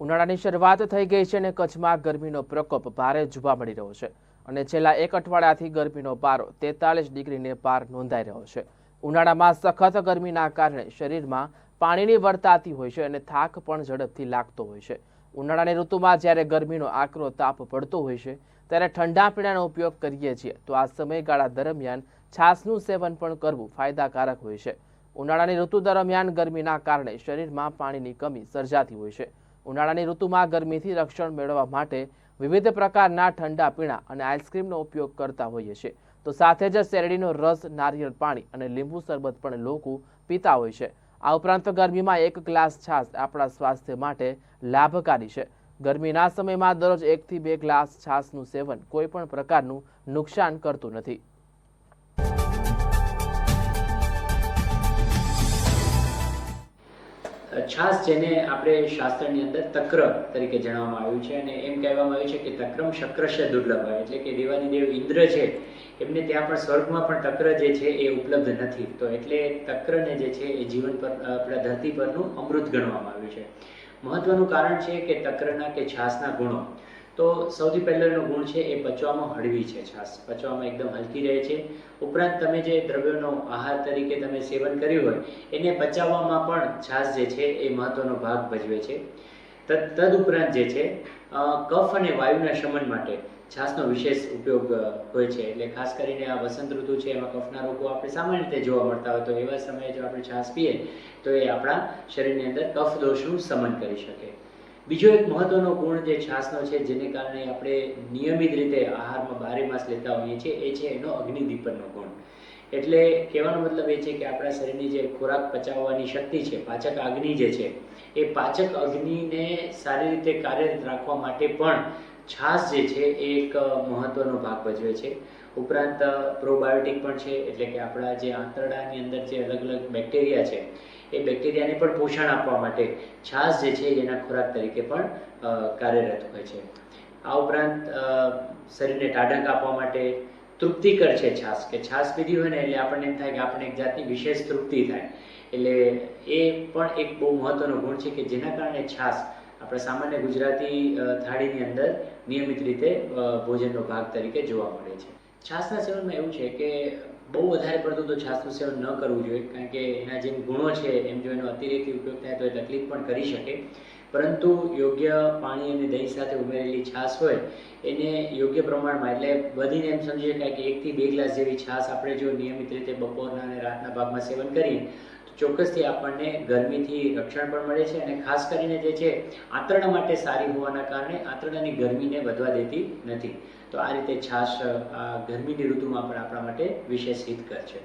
ઉનાળાની શરૂઆત થઈ ગઈ છે અને કચ્છમાં ગરમીનો પ્રકોપ ભારે જોવા મળી રહ્યો છે. અને છેલ્લા એક અઠવાડિયાથી ગરમીનો પારો તેતાલીસ ડિગ્રીને પાર નોંધાઈ રહ્યો છે. ઉનાળામાં સખત ગરમીના કારણે શરીરમાં પાણીની વર્તાતી હોય છે અને થાક પણ ઝડપથી લાગતો હોય છે. ઉનાળાની ઋતુમાં જ્યારે ગરમીનો આકરો તાપ પડતો હોય છે, ત્યારે ઠંડા પીણાનો ઉપયોગ કરીએ છીએ. તો આ સમયગાળા દરમિયાન છાશનું સેવન પણ કરવું ફાયદાકારક હોય છે. ઉનાળાની ઋતુ દરમિયાન ગરમીના કારણે શરીરમાં પાણીની કમી સર્જાતી હોય છે. ઉનાળાની ઋતુમાં ગરમીથી રક્ષણ મેળવવા માટે વિવિધ પ્રકારના ઠંડા પીણા અને આઈસ્ક્રીમનો ઉપયોગ કરતા હોઈએ છીએ. તો સાથે જ શેરડીનો રસ, નારિયેળ પાણી અને લીંબુ શરબત પણ લોકો પીતા હોય છે. આ ઉપરાંત ગરમીમાં એક ગ્લાસ છાશ આપણા સ્વાસ્થ્ય માટે લાભકારી છે. ગરમીના સમયમાં દરરોજ એકથી બે ગ્લાસ છાશનું સેવન કોઈ પણ પ્રકારનું નુકસાન કરતું નથી. છાસ જેને આપણે શાસ્ત્રની અંદર તક્ર તરીકે જણાવવામાં આવ્યું છે અને એમ કહેવામાં આવ્યું છે કે તક્રમ શક્રશ્ય દુર્લભ એટલે કે દેવાની દેવ ઇન્દ્ર છે, એમને ત્યાં પણ સ્વર્ગમાં પણ તક્ર જે છે એ ઉપલબ્ધ નથી. તો એટલે તક્રને જે છે એ જીવન પર આપણા ધરતી પરનું અમૃત ગણવામાં આવ્યું છે. મહત્વનું કારણ છે કે તક્રના કે છાસના ગુણો. તો સૌથી પહેલાંનો ગુણ છે એ પચવામાં હળવી છે છાસ પચવામાં એકદમ હલકી રહે છે. ઉપરાંત તમે જે દ્રવ્યોનો આહાર તરીકે તમે સેવન કર્યું હોય, એને પચાવવામાં પણ છાસ જે છે એ મહત્વનો ભાગ ભજવે છે. તદ તદ ઉપરાંત જે છે કફ અને વાયુના શમન માટે છાસનો વિશેષ ઉપયોગ હોય છે. એટલે ખાસ કરીને આ વસંત ઋતુ છે, એમાં કફના રોગો આપણે સામાન્ય રીતે જોવા મળતા હોય તો એવા સમયે જો આપણે છાસ પીએ, તો એ આપણા શરીરની અંદર કફ દોષનું શમન કરી શકે. બીજો એક મહત્વનો ગુણ જે છાસનો છે, જેને કારણે આપણે નિયમિત રીતે આહારમાં બારે માસ લેતા હોઈએ છીએ, એ છે એનો અગ્નિદીપનનો ગુણ. એટલે કહેવાનો મતલબ એ છે કે આપણા શરીરની જે ખોરાક પચાવવાની શક્તિ છે, પાચક અગ્નિ જે છે, એ પાચક અગ્નિને સારી રીતે કાર્યરત રાખવા માટે પણ છાસ જે છે, એ એક મહત્વનો ભાગ ભજવે છે. ઉપરાંત પ્રોબાયોટિક પણ છે, એટલે કે આપણા જે આંતરડાની અંદર જે અલગ અલગ બેક્ટેરિયા છે એ બેક્ટેરિયાને પણ પોષણ આપવા માટે છાસ જે છે એના ખોરાક તરીકે પણ કાર્યરત હોય છે. આ ઉપરાંત શરીરને ટાઢક આપવા માટે તૃપ્તિકર છે છાસ કે છાસ પીધી હોય ને એટલે આપણને એમ થાય કે આપણને એક જાતની વિશેષ તૃપ્તિ થાય. એટલે એ પણ એક બહુ મહત્ત્વનો ગુણ છે કે જેના કારણે છાસ આપણે સામાન્ય ગુજરાતી થાળીની અંદર નિયમિત રીતે ભોજનનો ભાગ તરીકે જોવા મળે છે. છાસના સેવનમાં એવું છે કે બહુ વધારે પડતું તો છાસનું સેવન ન કરવું જોઈએ, કારણ કે એના જે ગુણો છે, એમ જો એનો અતિરેકી ઉપયોગ થાય તો એ તકલીફ પણ કરી શકે. પરંતુ યોગ્ય પાણી અને દહીં સાથે ઉમેરેલી છાશ હોય, એને યોગ્ય પ્રમાણમાં, એટલે વધીને એમ સમજી શકાય કે એકથી બે ગ્લાસ જેવી છાશ આપણે જો નિયમિત રીતે બપોરના અને રાતના ભાગમાં સેવન કરીએ ચોક્કસથી આપણને ગરમીથી રક્ષણ પણ મળે છે અને ખાસ કરીને જે છે, આંતરડા માટે સારી હોવાના કારણે આંતરડાની ગરમીને વધવા દેતી નથી. તો આ રીતે છાશ ગરમીની ઋતુમાં પણ આપણા માટે વિશેષ હિતકર છે.